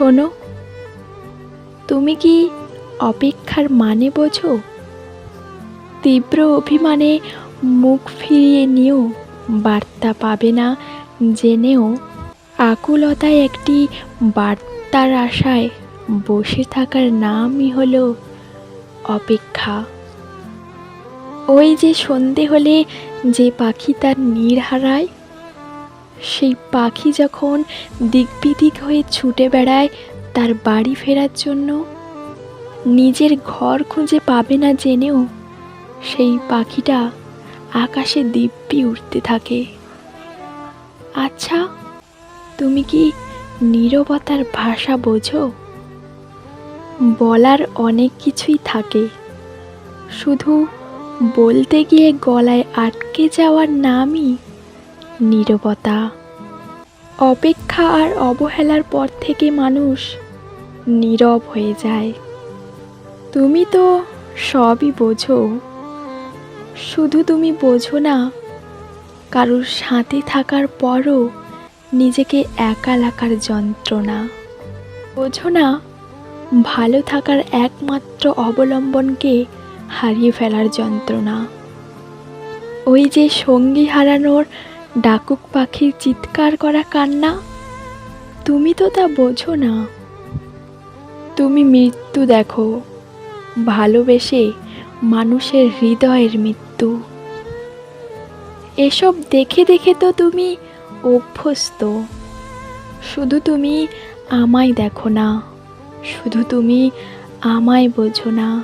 শোনো, তুমি কি অপেক্ষার মানে বোঝো? তীব্র অভিমানে মুখ ফিরিয়ে নিও, বার্তা পাবে না জেনেও। আকুলতায় একটি বার্তার আশায় বসে থাকার নামই হলো অপেক্ষা। ওই যে সন্ধে হলে যে পাখি তার নীড় হারায় সেই পাখি যখন দিকবিদিক হয়ে ছুটে বেড়ায় তার বাড়ি ফেরার জন্য, নিজের ঘর খুঁজে পাবে না জেনেও সেই পাখিটা আকাশে দিব্যি উঠতে থাকে। আচ্ছা তুমি কি নীরবতার ভাষা বোঝো? বলার অনেক কিছুই থাকে। শুধু বলতে গিয়ে গলায় আটকে যাওয়ার নামই নীরবতা। অপেক্ষা আর অবহেলার পর থেকে মানুষ নীরব হয়ে যায়। তুমি তো সবই বোঝো। শুধু তুমি বোঝো না, কারোর সাথে থাকার পরও নিজেকে একা লাগার যন্ত্রণা। বোঝো না, ভালো থাকার একমাত্র অবলম্বনকে হারিয়ে ফেলার যন্ত্রণা। ওই যে সঙ্গী হারানোর ডাকুক পাখির চিৎকার করা কান্না। তুমি তো তা বোঝো না। তুমি মৃত্যু দেখো। ভালোবেসে মানুষের হৃদয়ের মৃত্যু। এসব দেখে দেখে তো তুমি অভ্যস্ত। শুধু তুমি আমায় দেখো না। শুধু তুমি আমায় বোঝো না।